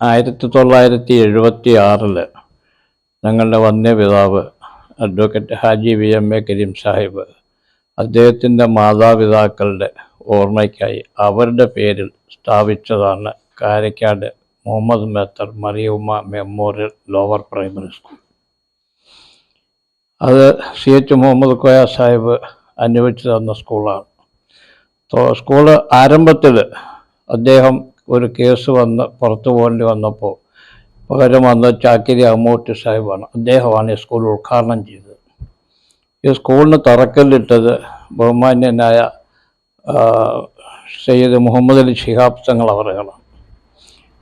ആയിരത്തി തൊള്ളായിരത്തി എഴുപത്തി ആറിൽ ഞങ്ങളുടെ വന്യപിതാവ് advocate Haji V M A Kareem Sahib അദ്ദേഹത്തിന്റെ മാതാപിതാക്കളുടെ ഓർമ്മയ്ക്കായി അവരുടെ പേരിൽ സ്ഥാപിച്ചതാണ് Karakkad Muhammad Methar Mariyumma memorial lower primary school. അത് സി എച്ച് മുഹമ്മദ് കോയ സാഹിബ് അനുവദിച്ചു തന്ന സ്കൂളാണ്. സ്കൂൾ ആരംഭത്തിൽ അദ്ദേഹം ഒരു കേസ് വന്ന് പുറത്തു പോകേണ്ടി വന്നപ്പോൾ പകരം വന്ന ചാക്കിരി അമ്മൂട്ടി സാഹിബാണ്. അദ്ദേഹമാണ് ഈ സ്കൂൾ ഉദ്ഘാടനം ചെയ്തത്. ഈ സ്കൂളിന് തറക്കല്ലിട്ടത് ബഹുമാന്യനായ സയ്യിദ് മുഹമ്മദ് അലി ഷിഹാബ് തങ്ങൾ അവരുകളാണ്.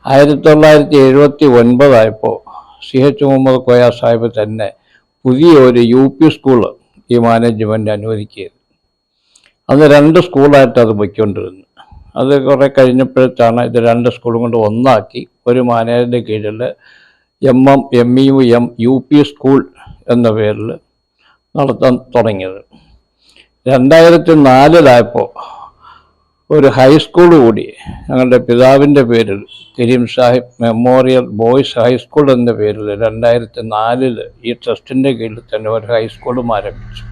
ആയിരത്തി തൊള്ളായിരത്തി എഴുപത്തി ഒൻപതായപ്പോൾ സി എച്ച് മുഹമ്മദ് കോയ സാഹിബ് തന്നെ പുതിയ ഒരു യു പി സ്കൂൾ ഈ മാനേജ്മെന്റ് അനുവദിക്കുകയായിരുന്നു. അന്ന് രണ്ട് സ്കൂളായിട്ട് അത് പൊയ്ക്കൊണ്ടിരുന്നു. അത് കുറേ കഴിഞ്ഞപ്പോഴത്താണ് ഇത് രണ്ട് സ്കൂളും കൊണ്ട് ഒന്നാക്കി. ഒരു മാനേജറിന്റെ കീഴിൽ M M M U M U P school എന്ന പേരിൽ നടത്താൻ തുടങ്ങിയത്. രണ്ടായിരത്തി നാലിലായപ്പോൾ ഒരു ഹൈസ്കൂൾ കൂടി ഞങ്ങളുടെ പിതാവിന്റെ പേരിൽ Kareem Sahib memorial boys high school എന്ന പേരിൽ രണ്ടായിരത്തി നാലിൽ ഈ ട്രസ്റ്റിന്റെ കീഴിൽ തന്നെ ഒരു ഹൈസ്കൂളും ആരംഭിച്ചു.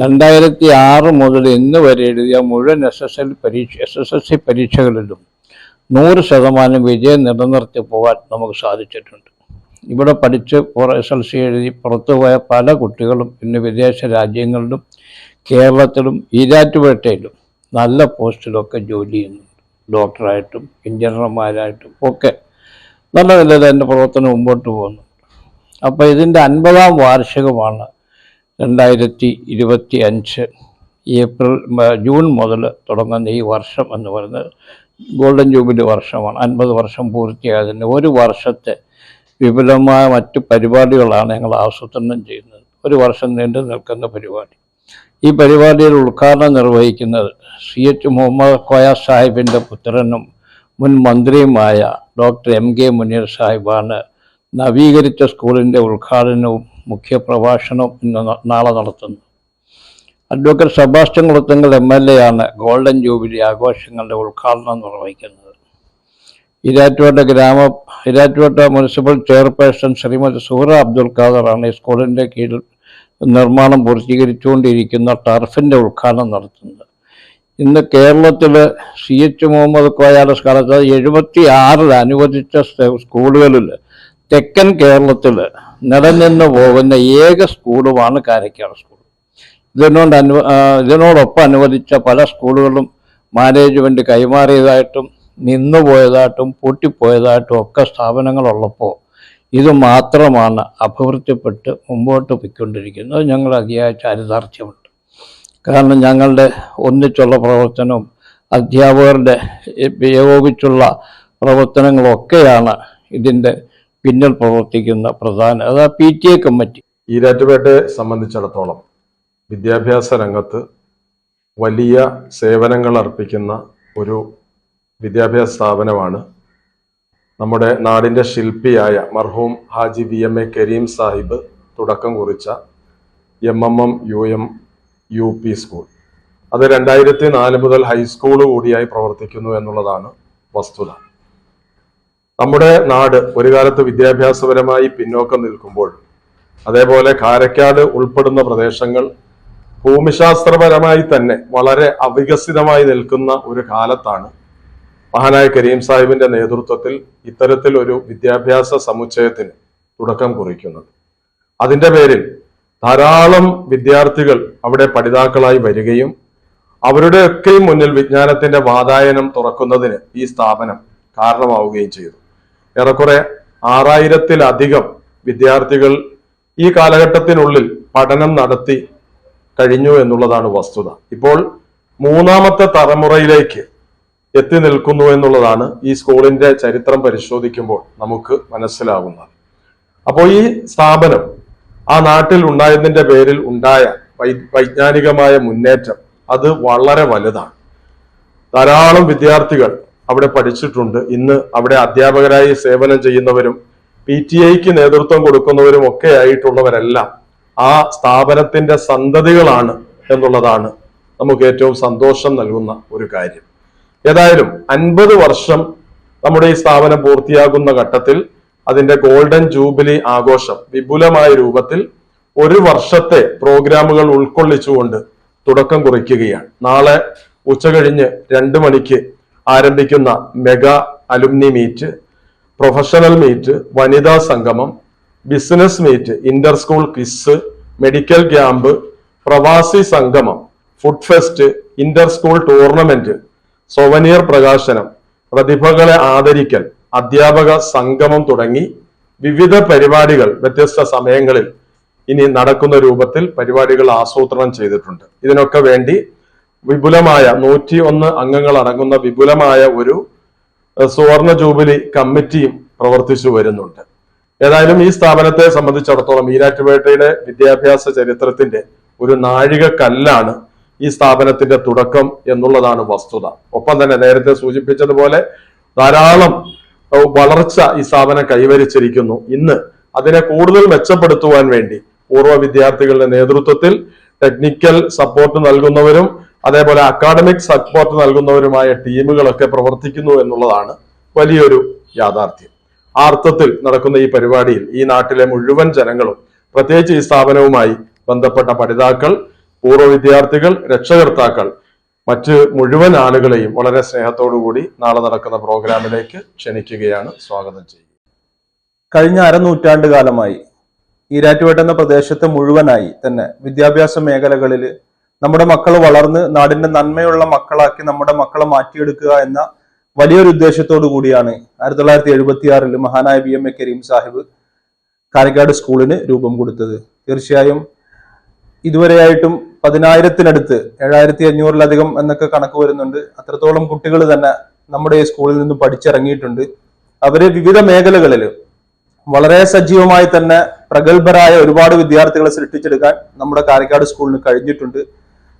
രണ്ടായിരത്തി ആറ് മുതൽ ഇന്ന് വരെ എഴുതിയ മുഴുവൻ എസ് എസ് എൽ പരീക്ഷ എസ് എസ് എൽ സി പരീക്ഷകളിലും നൂറ് ശതമാനം വിജയം നിലനിർത്തി പോകാൻ നമുക്ക് സാധിച്ചിട്ടുണ്ട്. ഇവിടെ പഠിച്ച് എസ് എൽ സി എഴുതി പുറത്തു പോയ പല കുട്ടികളും പിന്നെ വിദേശ രാജ്യങ്ങളിലും കേരളത്തിലും ഈരാറ്റുപേട്ടയിലും നല്ല പോസ്റ്റിലൊക്കെ ജോലി ചെയ്യുന്നുണ്ട്. ഡോക്ടറായിട്ടും എഞ്ചിനീയർമാരായിട്ടും ഒക്കെ നല്ല നിലയിൽ എന്റെ പ്രവർത്തനം മുമ്പോട്ട് പോകുന്നുണ്ട്. അപ്പോൾ ഇതിന്റെ അൻപതാം വാർഷികമാണ് രണ്ടായിരത്തി ഇരുപത്തി അഞ്ച് ഏപ്രിൽ ജൂൺ മുതൽ തുടങ്ങുന്ന ഈ വർഷം എന്ന് പറയുന്നത് ഗോൾഡൻ ജൂബിലി വർഷമാണ്. അൻപത് വർഷം പൂർത്തിയായതിന് ഒരു വർഷത്തെ വിപുലമായ മറ്റു പരിപാടികളാണ് ഞങ്ങൾ ആസൂത്രണം ചെയ്യുന്നത്. ഒരു വർഷം നീണ്ടു നിൽക്കുന്ന പരിപാടി. ഈ പരിപാടിയിൽ ഉദ്ഘാടനം നിർവഹിക്കുന്നത് സി എച്ച് മുഹമ്മദ് കോയ സാഹിബിന്റെ പുത്രനും മുൻ മന്ത്രിയുമായ ഡോക്ടർ എം കെ മുനീർ സാഹിബാണ്. നവീകരിച്ച സ്കൂളിന്റെ ഉദ്ഘാടനവും മുഖ്യ പ്രഭാഷണം ഇന്ന് നാളെ നടത്തുന്നു. Advocate Sebastian Kulathunkal M L A ആണ് ഗോൾഡൻ ജൂബിലി ആഘോഷങ്ങളുടെ ഉദ്ഘാടനം നിർവഹിക്കുന്നത്. ഇരാറ്റുപേട്ട ഗ്രാമ ഇരാറ്റുപേട്ട മുനിസിപ്പൽ ചെയർപേഴ്സൺ ശ്രീമതി സുഹറ അബ്ദുൽ ഖാദറാണ് ഈ സ്കൂളിന്റെ കീഴിൽ നിർമ്മാണം പൂർത്തീകരിച്ചുകൊണ്ടിരിക്കുന്ന ടർഫിന്റെ ഉദ്ഘാടനം നടത്തുന്നത്. ഇന്ന് കേരളത്തിൽ സി എച്ച് മുഹമ്മദ് കോയാലസ് കാലത്ത് എഴുപത്തി ആറിൽ അനുവദിച്ച സ്കൂളുകളിൽ തെക്കൻ കേരളത്തിൽ നിലനിന്ന് പോകുന്ന ഏക സ്കൂളുമാണ് കാരക്കാട് സ്കൂൾ. ഇതിനോട് അനു ഇതിനോടൊപ്പം അനുവദിച്ച പല സ്കൂളുകളും മാനേജ്മെന്റ് കൈമാറിയതായിട്ടും നിന്നുപോയതായിട്ടും പൂട്ടിപ്പോയതായിട്ടും ഒക്കെ സ്ഥാപനങ്ങളുള്ളപ്പോൾ ഇത് മാത്രമാണ് അഭിവൃദ്ധിപ്പെട്ട് മുമ്പോട്ട് പോയിക്കൊണ്ടിരിക്കുന്നത്. ഞങ്ങൾ അതിയായ ചാരിതാർത്ഥ്യമുണ്ട് കാരണം ഞങ്ങളുടെ ഒന്നിച്ചുള്ള പ്രവർത്തനവും അധ്യാപകരുടെ ഏകോപിച്ചുള്ള പ്രവർത്തനങ്ങളൊക്കെയാണ് ഇതിന്റെ പിന്നിൽ പ്രവർത്തിക്കുന്ന പ്രധാന അതാ പി ടി എ കമ്മിറ്റി. ഈരാറ്റുപേട്ടയെ സംബന്ധിച്ചിടത്തോളം വിദ്യാഭ്യാസ രംഗത്ത് വലിയ സേവനങ്ങൾ അർപ്പിക്കുന്ന ഒരു വിദ്യാഭ്യാസ സ്ഥാപനമാണ് നമ്മുടെ നാടിന്റെ ശില്പിയായ മർഹൂം Haji V M A Kareem Sahib തുടക്കം കുറിച്ച M M M U M U P school. അത് രണ്ടായിരത്തി നാല് മുതൽ ഹൈസ്കൂൾ കൂടിയായി പ്രവർത്തിക്കുന്നു എന്നുള്ളതാണ് വസ്തുത. നമ്മുടെ നാട് ഒരു കാലത്ത് വിദ്യാഭ്യാസപരമായി പിന്നോക്കം നിൽക്കുമ്പോൾ അതേപോലെ കാരക്കാട് ഉൾപ്പെടുന്ന പ്രദേശങ്ങൾ ഭൂമിശാസ്ത്രപരമായി തന്നെ വളരെ അവികസിതമായി നിൽക്കുന്ന ഒരു കാലത്താണ് മഹാനായ കരീം സാഹിബിന്റെ നേതൃത്വത്തിൽ ഇത്തരത്തിൽ ഒരു വിദ്യാഭ്യാസ സമുച്ചയത്തിന് തുടക്കം കുറിക്കുന്നത്. അതിന്റെ പേരിൽ ധാരാളം വിദ്യാർത്ഥികൾ അവിടെ പഠിതാക്കളായി വരികയും അവരുടെയൊക്കെയും മുന്നിൽ വിജ്ഞാനത്തിന്റെ വാതായനം തുറക്കുന്നതിന് ഈ സ്ഥാപനം കാരണമാവുകയും ചെയ്തു. ഏറെക്കുറെ ആറായിരത്തിലധികം വിദ്യാർത്ഥികൾ ഈ കാലഘട്ടത്തിനുള്ളിൽ പഠനം നടത്തി കഴിഞ്ഞു എന്നുള്ളതാണ് വസ്തുത. ഇപ്പോൾ മൂന്നാമത്തെ തലമുറയിലേക്ക് എത്തി നിൽക്കുന്നു എന്നുള്ളതാണ് ഈ സ്കൂളിന്റെ ചരിത്രം പരിശോധിക്കുമ്പോൾ നമുക്ക് മനസ്സിലാവുന്നത്. അപ്പോൾ ഈ സ്ഥാപനം ആ നാട്ടിൽ ഉണ്ടായതിന്റെ പേരിൽ ഉണ്ടായ വൈജ്ഞാനികമായ മുന്നേറ്റം അത് വളരെ വലുതാണ്. ധാരാളം വിദ്യാർത്ഥികൾ അവിടെ പഠിച്ചിട്ടുണ്ട്. ഇന്ന് അവിടെ അധ്യാപകരായി സേവനം ചെയ്യുന്നവരും പി ടി ഐക്ക് നേതൃത്വം കൊടുക്കുന്നവരും ഒക്കെ ആയിട്ടുള്ളവരെല്ലാം ആ സ്ഥാപനത്തിന്റെ സന്തതികളാണ് എന്നുള്ളതാണ് നമുക്ക് ഏറ്റവും സന്തോഷം നൽകുന്ന ഒരു കാര്യം. ഏതായാലും അൻപത് വർഷം നമ്മുടെ ഈ സ്ഥാപനം പൂർത്തിയാകുന്ന ഘട്ടത്തിൽ അതിന്റെ ഗോൾഡൻ ജൂബിലി ആഘോഷം വിപുലമായ രൂപത്തിൽ ഒരു വർഷത്തെ പ്രോഗ്രാമുകൾ ഉൾക്കൊള്ളിച്ചുകൊണ്ട് തുടക്കം കുറിക്കുകയാണ്. നാളെ ഉച്ച ഉച്ചകഴിഞ്ഞ് രണ്ട് മണിക്ക് ആരംഭിക്കുന്ന mega alumni meet professional meet വനിതാ സംഗമം business meet inter school quiz medical camp പ്രവാസി സംഗമം food fest inter school tournament souvenir പ്രകാശനം പ്രതിഭകളെ ആദരിക്കൽ അധ്യാപക സംഗമം തുടങ്ങി വിവിധ പരിപാടികൾ വ്യത്യസ്ത സമയങ്ങളിൽ ഇനി നടക്കുന്ന രൂപത്തിൽ പരിപാടികൾ ആസൂത്രണം ചെയ്തിട്ടുണ്ട്. ഇതിനൊക്കെ വേണ്ടി വിപുലമായ നൂറ്റി ഒന്ന് അംഗങ്ങൾ അടങ്ങുന്ന വിപുലമായ ഒരു സുവർണ ജൂബിലി കമ്മിറ്റിയും പ്രവർത്തിച്ചു വരുന്നുണ്ട്. ഏതായാലും ഈ സ്ഥാപനത്തെ സംബന്ധിച്ചിടത്തോളം ഈരാറ്റുപേട്ടയുടെ വിദ്യാഭ്യാസ ചരിത്രത്തിന്റെ ഒരു നാഴിക കല്ലാണ് ഈ സ്ഥാപനത്തിന്റെ തുടക്കം എന്നുള്ളതാണ് വസ്തുത. ഒപ്പം തന്നെ നേരത്തെ സൂചിപ്പിച്ചതുപോലെ ധാരാളം വളർച്ച ഈ സ്ഥാപനം കൈവരിച്ചിരിക്കുന്നു. ഇന്ന് അതിനെ കൂടുതൽ മെച്ചപ്പെടുത്തുവാൻ വേണ്ടി പൂർവ വിദ്യാർത്ഥികളുടെ നേതൃത്വത്തിൽ ടെക്നിക്കൽ സപ്പോർട്ട് നൽകുന്നവരും അതേപോലെ അക്കാഡമിക് സപ്പോർട്ട് നൽകുന്നവരുമായ ടീമുകളൊക്കെ പ്രവർത്തിക്കുന്നു എന്നുള്ളതാണ് വലിയൊരു യാഥാർത്ഥ്യം. ആ അർത്ഥത്തിൽ നടക്കുന്ന ഈ പരിപാടിയിൽ ഈ നാട്ടിലെ മുഴുവൻ ജനങ്ങളും പ്രത്യേകിച്ച് ഈ സ്ഥാപനവുമായി ബന്ധപ്പെട്ട പഠിതാക്കൾ പൂർവ വിദ്യാർത്ഥികൾ രക്ഷകർത്താക്കൾ മറ്റ് മുഴുവൻ ആളുകളെയും വളരെ കൂടി നാളെ നടക്കുന്ന പ്രോഗ്രാമിലേക്ക് ക്ഷണിക്കുകയാണ് സ്വാഗതം ചെയ്യുക. കഴിഞ്ഞ അരനൂറ്റാണ്ട് കാലമായി ഈരാറ്റുപേട്ട എന്ന പ്രദേശത്ത് മുഴുവനായി തന്നെ വിദ്യാഭ്യാസ മേഖലകളിൽ നമ്മുടെ മക്കൾ വളർന്ന് നാടിന്റെ നന്മയുള്ള മക്കളാക്കി നമ്മുടെ മക്കളെ മാറ്റിയെടുക്കുക എന്ന വലിയൊരു ഉദ്ദേശത്തോടു കൂടിയാണ് ആയിരത്തി തൊള്ളായിരത്തി എഴുപത്തി ആറിൽ മഹാനായ B M A Kareem Sahib Karikkad സ്കൂളിന് രൂപം കൊടുത്തത്. തീർച്ചയായും ഇതുവരെയായിട്ടും പതിനായിരത്തിനടുത്ത് ഏഴായിരത്തി അഞ്ഞൂറിലധികം എന്നൊക്കെ കണക്ക് വരുന്നുണ്ട്. അത്രത്തോളം കുട്ടികൾ തന്നെ നമ്മുടെ ഈ സ്കൂളിൽ നിന്ന് പഠിച്ചിറങ്ങിയിട്ടുണ്ട്. അവർ വിവിധ മേഖലകളിൽ വളരെ സജീവമായി തന്നെ പ്രഗത്ഭരായ ഒരുപാട് വിദ്യാർത്ഥികളെ സൃഷ്ടിച്ചെടുക്കാൻ നമ്മുടെ കാരിക്കാട് സ്കൂളിന് കഴിഞ്ഞിട്ടുണ്ട്.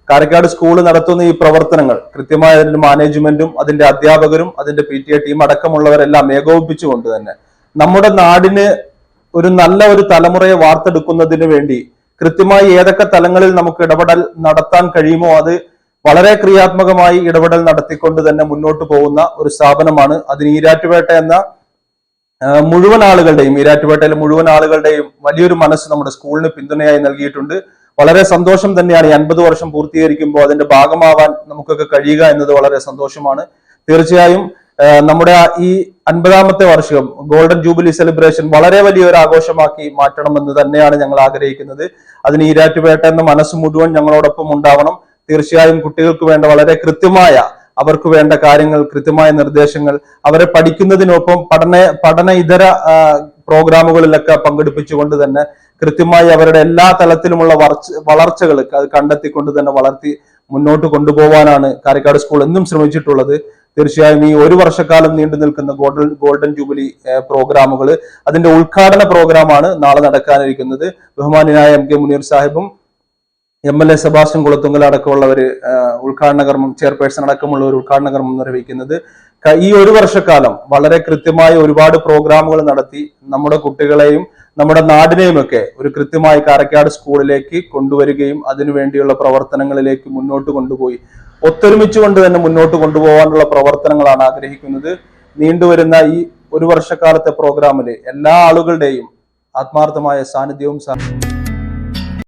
കാരിക്കാട് സ്കൂൾ നടത്തുന്ന ഈ പ്രവർത്തനങ്ങൾ കൃത്യമായ അതിന്റെ മാനേജ്മെന്റും അതിന്റെ അധ്യാപകരും അതിന്റെ പി ടി എ ടീം അടക്കമുള്ളവരെല്ലാം ഏകോപിപ്പിച്ചുകൊണ്ട് തന്നെ നമ്മുടെ നാടിന് ഒരു നല്ല ഒരു തലമുറയെ വാർത്തെടുക്കുന്നതിന് വേണ്ടി കൃത്യമായി ഏതൊക്കെ തലങ്ങളിൽ നമുക്ക് ഇടപെടൽ നടത്താൻ കഴിയുമോ അത് വളരെ ക്രിയാത്മകമായി ഇടപെടൽ നടത്തിക്കൊണ്ട് തന്നെ മുന്നോട്ട് പോകുന്ന ഒരു സ്ഥാപനമാണ്. അതിന് ഈരാറ്റുപേട്ട എന്ന മുഴുവൻ ആളുകളുടെയും ഈരാറ്റുപേട്ടയിലെ മുഴുവൻ ആളുകളുടെയും വലിയൊരു മനസ്സ് നമ്മുടെ സ്കൂളിന് പിന്തുണയായി നൽകിയിട്ടുണ്ട്. വളരെ സന്തോഷം തന്നെയാണ് ഈ അൻപത് വർഷം പൂർത്തീകരിക്കുമ്പോൾ അതിന്റെ ഭാഗമാവാൻ നമുക്കൊക്കെ കഴിയുക എന്നത് വളരെ സന്തോഷമാണ്. തീർച്ചയായും നമ്മുടെ ഈ അൻപതാമത്തെ വർഷം ഗോൾഡൻ ജൂബിലി സെലിബ്രേഷൻ വളരെ വലിയൊരു ആഘോഷമാക്കി മാറ്റണമെന്ന് തന്നെയാണ് ഞങ്ങൾ ആഗ്രഹിക്കുന്നത്. അതിന് ഈരാറ്റുപേട്ട എന്ന മനസ്സ് മുഴുവൻ ഞങ്ങളോടൊപ്പം ഉണ്ടാവണം. തീർച്ചയായും കുട്ടികൾക്ക് വേണ്ട വളരെ കൃത്യമായ അവർക്ക് വേണ്ട കാര്യങ്ങൾ കൃത്യമായ നിർദ്ദേശങ്ങൾ അവരെ പഠിക്കുന്നതിനൊപ്പം പഠന പഠന ഇതര പ്രോഗ്രാമുകളിലൊക്കെ പങ്കെടുപ്പിച്ചുകൊണ്ട് തന്നെ കൃത്യമായി അവരുടെ എല്ലാ തലത്തിലുമുള്ള വളർച്ച വളർച്ചകൾ അത് കണ്ടെത്തിക്കൊണ്ട് തന്നെ വളർത്തി മുന്നോട്ട് കൊണ്ടുപോകാനാണ് കാരിക്കാട് സ്കൂൾ എന്നും ശ്രമിച്ചിട്ടുള്ളത്. തീർച്ചയായും ഈ ഒരു വർഷക്കാലം നീണ്ടു നിൽക്കുന്ന ഗോൾഡൻ ഗോൾഡൻ ജൂബിലി പ്രോഗ്രാമുകൾ അതിന്റെ ഉദ്ഘാടന പ്രോഗ്രാമാണ് നാളെ നടക്കാനിരിക്കുന്നത്. ബഹുമാനായ M K Muneer സാഹിബും M L A Sebastian Kulathunkal അടക്കമുള്ളവർ ഉദ്ഘാടന കർമ്മം ചെയർപേഴ്സൺ അടക്കമുള്ളവർ ഉദ്ഘാടന കർമ്മം നിർവഹിക്കുന്നത്. ഈ ഒരു വർഷക്കാലം വളരെ കൃത്യമായ ഒരുപാട് പ്രോഗ്രാമുകൾ നടത്തി നമ്മുടെ കുട്ടികളെയും നമ്മുടെ നാടിനെയും ഒക്കെ ഒരു കൃത്യമായി കാരക്കാട് സ്കൂളിലേക്ക് കൊണ്ടുവരികയും അതിനുവേണ്ടിയുള്ള പ്രവർത്തനങ്ങളിലേക്ക് മുന്നോട്ട് കൊണ്ടുപോയി. ഒത്തൊരുമിച്ചുകൊണ്ട് തന്നെ മുന്നോട്ട് കൊണ്ടുപോകാനുള്ള പ്രവർത്തനങ്ങളാണ് ആഗ്രഹിക്കുന്നത്. നീണ്ടുവരുന്ന ഈ ഒരു വർഷക്കാലത്തെ പ്രോഗ്രാമിൽ എല്ലാ ആളുകളുടെയും ആത്മാർത്ഥമായ സാന്നിധ്യവും